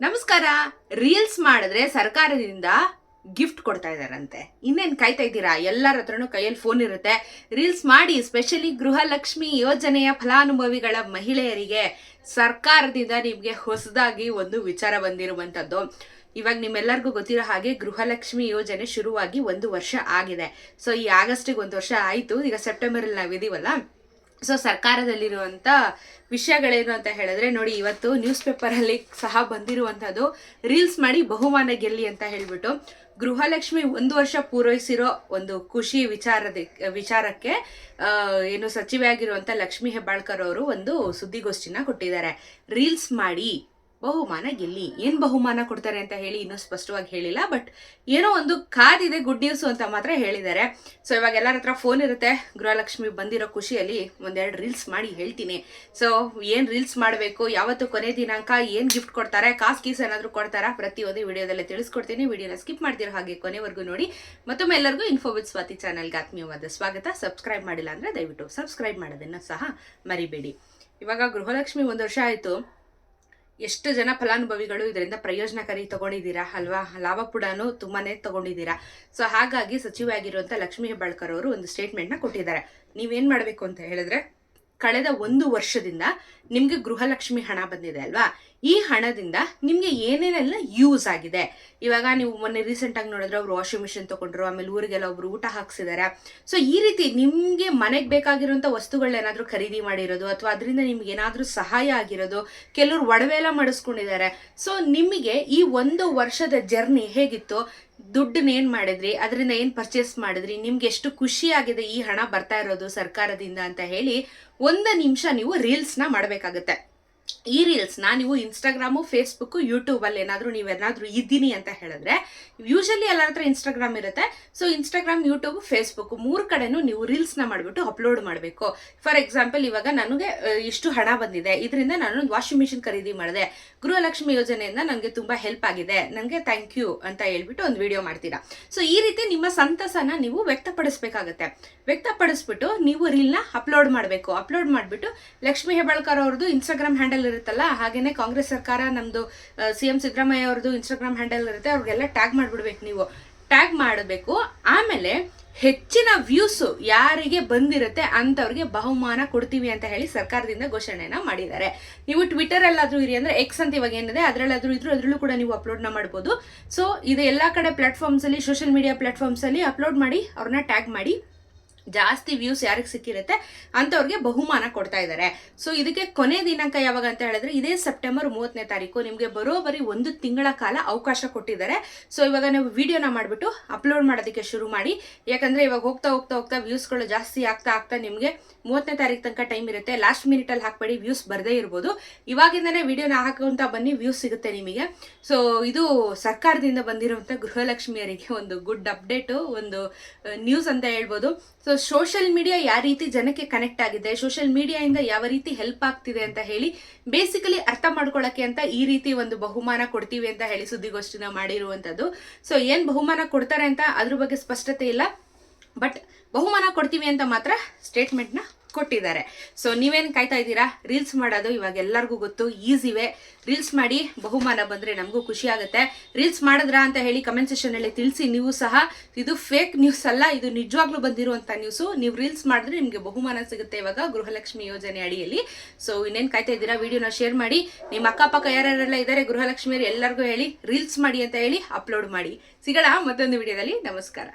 ನಮಸ್ಕಾರ. ರೀಲ್ಸ್ ಮಾಡಿದ್ರೆ ಸರ್ಕಾರದಿಂದ ಗಿಫ್ಟ್ ಕೊಡ್ತಾ ಇದಾರಂತೆ ಇನ್ನೇನು ಕಾಯ್ತಾ ಇದ್ದೀರಾ? ಎಲ್ಲರ ಹತ್ರನು ಕೈಯಲ್ಲಿ ಫೋನ್ ಇರುತ್ತೆ. ರೀಲ್ಸ್ ಮಾಡಿ ಸ್ಪೆಷಲಿ ಗೃಹಲಕ್ಷ್ಮಿ ಯೋಜನೆಯ ಫಲಾನುಭವಿಗಳ ಮಹಿಳೆಯರಿಗೆ ಸರ್ಕಾರದಿಂದ ನಿಮಗೆ ಹೊಸದಾಗಿ ಒಂದು ವಿಚಾರ ಬಂದಿರುವಂಥದ್ದು ಇವಾಗ ನಿಮ್ಮೆಲ್ಲರಿಗೂ ಗೊತ್ತಿರೋ ಹಾಗೆ ಗೃಹಲಕ್ಷ್ಮಿ ಯೋಜನೆ ಶುರುವಾಗಿ ಒಂದು ವರ್ಷ ಆಗಿದೆ. ಸೊ ಈ ಆಗಸ್ಟಿಗೆ ಒಂದು ವರ್ಷ ಆಯಿತು. ಈಗ ಸೆಪ್ಟೆಂಬರಲ್ಲಿ ನಾವು ನಾವಿದೀವಲ್ಲ? ಸೊ ಸರ್ಕಾರದಲ್ಲಿರುವಂಥ ವಿಷಯಗಳೇನು ಅಂತ ಹೇಳಿದ್ರೆ, ನೋಡಿ ಇವತ್ತು ನ್ಯೂಸ್ ಪೇಪರಲ್ಲಿ ಸಹ ಬಂದಿರುವಂಥದ್ದು ರೀಲ್ಸ್ ಮಾಡಿ ಬಹುಮಾನ ಗೆಲ್ಲಿ ಅಂತ ಹೇಳಿಬಿಟ್ಟು ಗೃಹಲಕ್ಷ್ಮಿ ಒಂದು ವರ್ಷ ಪೂರೈಸಿರೋ ಒಂದು ಖುಷಿ ವಿಚಾರದ, ವಿಚಾರಕ್ಕೆ ಏನು ಸಚಿವೆ ಆಗಿರುವಂಥ ಲಕ್ಷ್ಮಿ ಹೆಬ್ಬಾಳ್ಕರ್ ಅವರು ಒಂದು ಸುದ್ದಿಗೋಷ್ಠಿನ ಕೊಟ್ಟಿದ್ದಾರೆ. ರೀಲ್ಸ್ ಮಾಡಿ. ಬಹುಮಾನ ಗೆಲ್ಲಿ. ಏನ್ ಬಹುಮಾನ ಕೊಡ್ತಾರೆ ಅಂತ ಹೇಳಿ ಇನ್ನೂ ಸ್ಪಷ್ಟವಾಗಿ ಹೇಳಿಲ್ಲ, ಬಟ್ ಏನೋ ಒಂದು ಕಾದಿದೆ ಗುಡ್ ನ್ಯೂಸ್ ಅಂತ ಮಾತ್ರ ಹೇಳಿದ್ದಾರೆ. ಸೊ ಇವಾಗ ಎಲ್ಲರ ಹತ್ರ ಫೋನ್ ಇರುತ್ತೆ. ಗೃಹಲಕ್ಷ್ಮಿ ಬಂದಿರೋ ಖುಷಿಯಲ್ಲಿ ಒಂದೆರಡು ರೀಲ್ಸ್ ಮಾಡಿ ಹೇಳ್ತೀನಿ. ಸೊ ಏನ್ ರೀಲ್ಸ್ ಮಾಡಬೇಕು? ಯಾವತ್ತು ಕೊನೆ ದಿನಾಂಕ? ಏನ್ ಗಿಫ್ಟ್ ಕೊಡ್ತಾರೆ? ಕಾಸ್ ಕೀಸ್ ಏನಾದ್ರೂ ಕೊಡ್ತಾರಾ? ಪ್ರತಿಯೊಂದು ವಿಡಿಯೋದಲ್ಲೇ ತಿಳಿಸ್ಕೊಡ್ತೀನಿ. ವಿಡಿಯೋನ ಸ್ಕಿಪ್ ಮಾಡ್ತಿರೋ ಹಾಗೆ ಕೊನೆವರೆಗೂ ನೋಡಿ. ಮತ್ತೊಮ್ಮೆ ಎಲ್ಲರಿಗೂ ಇನ್ಫೋಬಿಟ್ ವಿತ್ ಸ್ವಾತಿ ಚಾನಲ್ಗೆ ಆತ್ಮೀಯವಾದ ಸ್ವಾಗತ. ಸಬ್ಸ್ಕ್ರೈಬ್ ಮಾಡಿಲ್ಲ ಅಂದ್ರೆ ದಯವಿಟ್ಟು ಸಬ್ಸ್ಕ್ರೈಬ್ ಮಾಡೋದನ್ನ ಸಹ ಮರಿಬೇಡಿ. ಇವಾಗ ಗೃಹಲಕ್ಷ್ಮಿ ಒಂದು ವರ್ಷ ಆಯ್ತು. ಎಷ್ಟು ಜನ ಫಲಾನುಭವಿಗಳು ಇದರಿಂದ ಪ್ರಯೋಜನಕಾರಿ ತಗೊಂಡಿದ್ದೀರಾ ಅಲ್ವಾ? ಲಾಭ ಪುಡಾನು ತುಂಬಾನೇ ತಗೊಂಡಿದ್ದೀರಾ? ಸೊ ಹಾಗಾಗಿ ಸಚಿವ ಆಗಿರುವಂತ ಲಕ್ಷ್ಮೀ ಹೆಬ್ಬಾಳ್ಕರ್ ಅವರು ಒಂದು ಸ್ಟೇಟ್ಮೆಂಟ್ನ ಕೊಟ್ಟಿದ್ದಾರೆ. ನೀವೇನ್ ಮಾಡ್ಬೇಕು ಅಂತ ಹೇಳಿದ್ರೆ? ಕಳೆದ ಒಂದು ವರ್ಷದಿಂದ ನಿಮಗೆ ಗೃಹಲಕ್ಷ್ಮಿ ಹಣ ಬಂದಿದೆ ಅಲ್ವಾ? ಈ ಹಣದಿಂದ ನಿಮಗೆ ಏನೇನೆಲ್ಲ ಯೂಸ್ ಆಗಿದೆ? ಇವಾಗ ನೀವು ಮೊನ್ನೆ ರೀಸೆಂಟ್ ಆಗಿ ನೋಡಿದ್ರೆ ಅವ್ರು ವಾಷಿಂಗ್ ಮಿಷಿನ್ ತಗೊಂಡ್ರು, ಆಮೇಲೆ ಊರಿಗೆಲ್ಲ ಒಬ್ರು ಊಟ ಹಾಕ್ಸಿದ್ದಾರೆ ಸೊ ಈ ರೀತಿ ನಿಮಗೆ ಮನೆಗೆ ಬೇಕಾಗಿರುವಂತ ವಸ್ತುಗಳನ್ನೇನಾದರೂ ಖರೀದಿ ಮಾಡಿರೋದು ಅಥವಾ ಅದರಿಂದ ನಿಮ್ಗೆ ಏನಾದರೂ ಸಹಾಯ ಆಗಿರೋದು ಕೆಲವರು ಒಡವೆ ಎಲ್ಲ ಮಾಡಿಸ್ಕೊಂಡಿದ್ದಾರೆ ಸೊ ನಿಮಗೆ ಈ ಒಂದು ವರ್ಷದ ಜರ್ನಿ ಹೇಗಿತ್ತು? ದುಡ್ಡನ್ನ ಏನ್ ಮಾಡಿದ್ರಿ? ಅದರಿಂದ ಏನ್ ಪರ್ಚೇಸ್ ಮಾಡಿದ್ರಿ? ನಿಮ್ಗೆ ಎಷ್ಟು ಖುಷಿ ಆಗಿದೆ ಈ ಹಣ ಬರ್ತಾ ಇರೋದು ಸರ್ಕಾರದಿಂದ ಅಂತ ಹೇಳಿ ಒಂದು ನಿಮಿಷ ನೀವು ರೀಲ್ಸ್ನ ಮಾಡಬೇಕಾಗುತ್ತೆ. ಈ ರೀಲ್ಸ್ನ ನೀವು ಇನ್ಸ್ಟಾಗ್ರಾಮು ಫೇಸ್ಬುಕ್ಕು ಯೂಟ್ಯೂಬಲ್ಲಿ ಏನಾದರೂ ಏನಾದ್ರೂ ನೀವೇನಾದ್ರೂ ಇದ್ದೀನಿ ಅಂತ ಹೇಳಿದ್ರೆ ಯೂಶಲಿ ಎಲ್ಲರ ಹತ್ರ ಇನ್ಸ್ಟಾಗ್ರಾಮ್ ಇರುತ್ತೆ. ಸೊ ಇನ್ಸ್ಟಾಗ್ರಾಮ್ ಯೂಟ್ಯೂಬ್ ಫೇಸ್ಬುಕ್ ಮೂರು ಕಡೆನೂ ನೀವು ರೀಲ್ಸ್ ಮಾಡಿಬಿಟ್ಟು ಮಾಡ್ಬಿಟ್ಟು ಅಪ್ಲೋಡ್ ಮಾಡಬೇಕು. ಫಾರ್ ಎಕ್ಸಾಂಪಲ್ ಇವಾಗ ನನಗೆ ಇಷ್ಟು ಹಣ ಬಂದಿದೆ. ಇದರಿಂದ ನಾನು ಒಂದು ವಾಷಿಂಗ್ ಮಿಷಿನ್ ಖರೀದಿ ಮಾಡಿದೆ. ಗೃಹಲಕ್ಷ್ಮಿ ಯೋಜನೆಯಿಂದ ನನಗೆ ತುಂಬಾ ಹೆಲ್ಪ್ ಆಗಿದೆ. ನನಗೆ ಥ್ಯಾಂಕ್ ಯು ಅಂತ ಹೇಳ್ಬಿಟ್ಟು ಒಂದು ವಿಡಿಯೋ ಮಾಡ್ತೀರಾ. ಸೊ ಈ ರೀತಿ ನಿಮ್ಮ ಸಂತಸನ ನೀವು ವ್ಯಕ್ತಪಡಿಸಬೇಕಾಗತ್ತೆ. ವ್ಯಕ್ತಪಡಿಸ್ಬಿಟ್ಟು ನೀವು ರೀಲ್ನ ಅಪ್ಲೋಡ್ ಮಾಡಬೇಕು. ಅಪ್ಲೋಡ್ ಮಾಡಿಬಿಟ್ಟು ಲಕ್ಷ್ಮೀ ಹೆಬಾಳ್ಕರ್ ಅವ್ರದ್ದು ಇನ್ಸ್ಟಾಗ್ರಾಮ್ ಹ್ಯಾಂಡಲ್ ಇರುತ್ತಲ್ಲ, ಹಾಗೇನೆ ಕಾಂಗ್ರೆಸ್ ಸರ್ಕಾರ ನಮ್ದು ಸಿ ಎಂ ಸಿದ್ದರಾಮಯ್ಯ ಅವ್ರದ್ದು ಇನ್ಸ್ಟಾಗ್ರಾಮ್ ಹ್ಯಾಂಡಲ್ ಇರುತ್ತೆ, ಅವ್ರಿಗೆಲ್ಲ ಟ್ಯಾಗ್ ಮಾಡಿಬಿಡ್ಬೇಕು ನೀವು. ಟ್ಯಾಗ್ ಮಾಡಬೇಕು, ಆಮೇಲೆ ಹೆಚ್ಚಿನ ವ್ಯೂಸ್ ಯಾರಿಗೆ ಬಂದಿರುತ್ತೆ ಅಂತವ್ರಿಗೆ ಬಹುಮಾನ ಕೊಡ್ತೀವಿ ಅಂತ ಹೇಳಿ ಸರ್ಕಾರದಿಂದ ಘೋಷಣೆನ ಮಾಡಿದ್ದಾರೆ. ನೀವು ಟ್ವಿಟರ್ ಅಲ್ಲಾದ್ರೂ ಇರಿ ಅಂದ್ರೆ ಎಕ್ಸ್ ಅಂತ ಇವಾಗ ಏನಿದೆ, ಅದರಲ್ಲಾದ್ರೂ ಇದ್ರೂ ಅದ್ರಲ್ಲೂ ಕೂಡ ನೀವು ಅಪ್ಲೋಡ್ನ ಮಾಡ್ಬೋದು. ಸೊ ಇದು ಎಲ್ಲಾ ಕಡೆ ಪ್ಲಾಟ್ಫಾರ್ಮ್ಸ್ ಅಲ್ಲಿ ಸೋಷಿಯಲ್ ಮೀಡಿಯಾ ಪ್ಲಾಟ್ಫಾರ್ಮ್ಸ್ ಅಲ್ಲಿ ಅಪ್ಲೋಡ್ ಮಾಡಿ, ಅವ್ರನ್ನ ಟ್ಯಾಗ್ ಮಾಡಿ ಜಾಸ್ತಿ ವ್ಯೂಸ್ ಯಾರಿಗೆ ಸಿಕ್ಕಿರುತ್ತೆ ಅಂಥವ್ರಿಗೆ ಬಹುಮಾನ ಕೊಡ್ತಾ ಇದ್ದಾರೆ ಸೊ ಇದಕ್ಕೆ ಕೊನೆ ದಿನಾಂಕ ಯಾವಾಗ ಅಂತ ಹೇಳಿದ್ರೆ ಇದೇ ಸೆಪ್ಟೆಂಬರ್ ಮೂವತ್ತನೇ ತಾರೀಕು. ನಿಮಗೆ ಬರೋಬರಿ ಒಂದು ತಿಂಗಳ ಕಾಲ ಅವಕಾಶ ಕೊಟ್ಟಿದ್ದಾರೆ. ಸೊ ಇವಾಗ ನೀವು ವಿಡಿಯೋನ ಮಾಡಿಬಿಟ್ಟು ಅಪ್ಲೋಡ್ ಮಾಡೋದಕ್ಕೆ ಶುರು ಮಾಡಿ. ಯಾಕಂದ್ರೆ ಇವಾಗ ಹೋಗ್ತಾ ಹೋಗ್ತಾ ಹೋಗ್ತಾ ವ್ಯೂಸ್ಗಳು ಜಾಸ್ತಿ ಆಗ್ತಾ ಆಗ್ತಾ ನಿಮಗೆ ಮೂವತ್ತನೇ ತಾರೀಕು ತನಕ ಟೈಮ್ ಇರುತ್ತೆ. ಲಾಸ್ಟ್ ಮಿನಿಟ್ ಅಲ್ಲಿ ಹಾಕ್ಬೇಡಿ ವ್ಯೂಸ್ ಬರದೇ ಇರ್ಬೋದು. ಇವಾಗಿಂದನೇ ವಿಡಿಯೋನ ಹಾಕುವಂತ ಬನ್ನಿ ವ್ಯೂಸ್ ಸಿಗುತ್ತೆ ನಿಮಗೆ. ಸೊ ಇದು ಸರ್ಕಾರದಿಂದ ಬಂದಿರುವಂತ ಗೃಹಲಕ್ಷ್ಮಿಯರಿಗೆ ಒಂದು ಗುಡ್ ಅಪ್ಡೇಟ್ ಒಂದು ನ್ಯೂಸ್ ಅಂತ ಹೇಳ್ಬೋದು. ಸೊ ಸೋಷಿಯಲ್ ಮೀಡಿಯಾ ಯಾವ ರೀತಿ ಜನಕ್ಕೆ ಕನೆಕ್ಟ್ ಆಗಿದೆ ಸೋಷಿಯಲ್ ಮೀಡಿಯಾಯಿಂದ ಯಾವ ರೀತಿ ಹೆಲ್ಪ್ ಆಗ್ತಿದೆ ಅಂತ ಹೇಳಿ ಬೇಸಿಕಲಿ ಅರ್ಥ ಮಾಡ್ಕೊಳ್ಳಕ್ಕೆ ಅಂತ ಈ ರೀತಿ ಒಂದು ಬಹುಮಾನ ಕೊಡ್ತೀವಿ ಅಂತ ಹೇಳಿ ಸುದ್ದಿಗೋಷ್ಠಿನ ಮಾಡಿರುವಂಥದ್ದು. ಸೊ ಏನ್ ಬಹುಮಾನ ಕೊಡ್ತಾರೆ ಅಂತ ಅದ್ರ ಬಗ್ಗೆ ಸ್ಪಷ್ಟತೆ ಇಲ್ಲ. ಬಟ್ ಬಹುಮಾನ ಕೊಡ್ತೀವಿ ಅಂತ ಮಾತ್ರ ಸ್ಟೇಟ್ಮೆಂಟ್ನ ಕೊಟ್ಟಿದ್ದಾರೆ. ಸೊ ನೀವೇನು ಕಾಯ್ತಾ ಇದ್ದೀರಾ? ರೀಲ್ಸ್ ಮಾಡೋದು ಇವಾಗ ಎಲ್ಲರಿಗೂ ಗೊತ್ತು ಈಸಿವೆ ರೀಲ್ಸ್ ಮಾಡಿ ಬಹುಮಾನ ಬಂದ್ರೆ ನಮಗೂ ಖುಷಿ ಆಗುತ್ತೆ. ರೀಲ್ಸ್ ಮಾಡಿದ್ರಾ ಅಂತ ಹೇಳಿ ಕಮೆಂಟ್ ಸೆಷನಲ್ಲಿ ತಿಳಿಸಿ, ನೀವು ಸಹ ಇದು ಫೇಕ್ ನ್ಯೂಸ್ ಅಲ್ಲ, ಇದು ನಿಜವಾಗ್ಲೂ ಬಂದಿರುವಂಥ ನ್ಯೂಸು ನೀವು ರೀಲ್ಸ್ ಮಾಡಿದ್ರೆ ನಿಮಗೆ ಬಹುಮಾನ ಸಿಗುತ್ತೆ ಇವಾಗ ಗೃಹಲಕ್ಷ್ಮಿ ಯೋಜನೆ ಅಡಿಯಲ್ಲಿ. ಸೊ ಇನ್ನೇನ್ ಕಾಯ್ತಾ ಇದ್ದೀರಾ? ವಿಡಿಯೋನ ಶೇರ್ ಮಾಡಿ. ನಿಮ್ಮ ಅಕ್ಕಪಕ್ಕ ಯಾರ್ಯಾರೆಲ್ಲ ಇದ್ದಾರೆ ಗೃಹಲಕ್ಷ್ಮಿಯರು ಎಲ್ಲರಿಗೂ ಹೇಳಿ ರೀಲ್ಸ್ ಮಾಡಿ ಅಂತ ಹೇಳಿ ಅಪ್ಲೋಡ್ ಮಾಡಿ. ಸಿಗೋಣ ಮತ್ತೊಂದು ವಿಡಿಯೋದಲ್ಲಿ ನಮಸ್ಕಾರ.